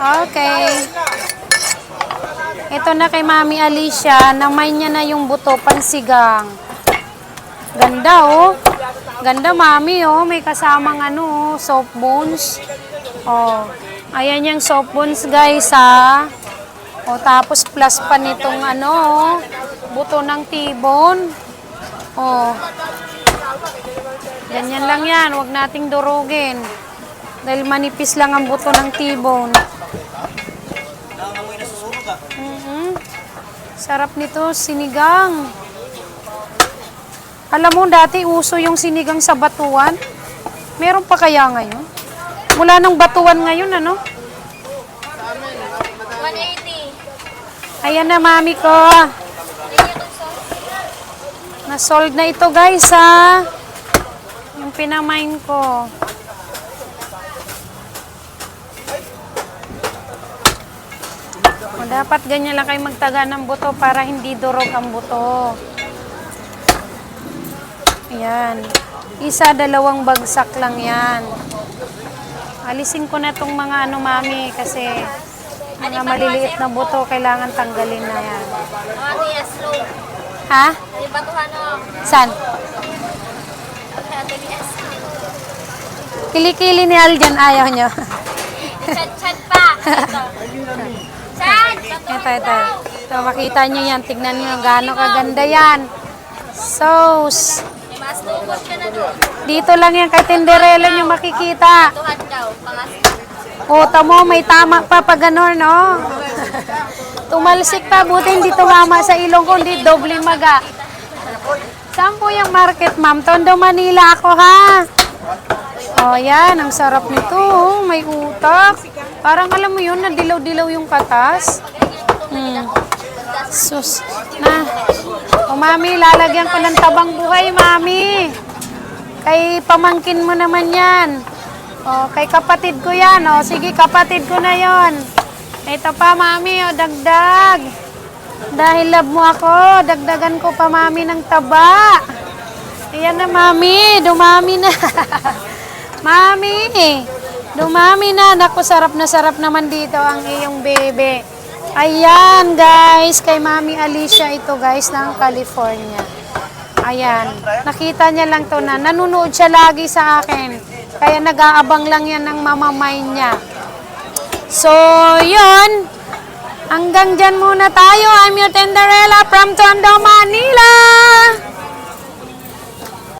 Okay. Ito na kay Mami Alicia. Namay niya na yung buto pansigang. Ganda oh. Ganda Mami oh. May kasamang ano oh, soft bones. Oh. Ayan yung soft bones guys ha. O tapos plus pa nitong ano oh, buto ng tibon. Oh. Ganyan lang yan. Huwag nating durugin. Dahil manipis lang ang buto ng T-bone. Mhm. Sarap nito, sinigang. Alam mo, dati uso yung sinigang sa batuan. Meron pa kaya ngayon? Mula ng batuan ngayon, ano? 180. Ayan na, mami ko. Na-sold na ito, guys, ha? Yung pinamain ko. O, dapat ganyan lang kayo magtaga ng buto para hindi durog ang buto. Ayan. Isa, dalawang bagsak lang yan. Alisin ko na tong mga ano, mami, kasi mga maliliit na buto, kailangan tanggalin na yan. Mga tiya slow. Ha? Di ba ito ano? San? Kaya tinis. Kilikili ni Aljan, ayaw nyo. Chat-chat pa. Ito. Ito, ito. Ito, makita nyo yan. Tignan nyo gaano kaganda yan. Doon. Dito lang yan kay Tinderella nyo makikita. Tuhad daw. Pangas. Uta mo, may tama pa pag gano'n, no? Tumalsik pa, buti hindi tumama sa ilong ko, hindi doble maga. Saan po yung market, ma'am? Tondo, Manila ako, ha? Oh, yan. Ang sarap nito. oh. May utak. Parang alam mo yun, nadilaw-dilaw yung katas. Hmm. Sus. Na. O, mami, lalagyan ko ng tabang buhay, mami. Kay pamangkin mo naman yan. O, kay kapatid ko yan. O, sige, kapatid ko na yon. Ito pa, mami. O, dagdag. Dahil love mo ako, dagdagan ko pa, mami, ng taba. Ayan na, mami. Dumami na. mami, dumami na. Naku, sarap na sarap naman dito ang iyong bebe. Ayan, guys. Kay Mami Alicia ito, guys, ng California. Ayan. Nakita niya lang to na nanonood siya lagi sa akin. Kaya nag-aabang lang yan ng mamamay niya. So, yun. Hanggang dyan muna tayo. I'm your Tenderella from Tondo, Manila.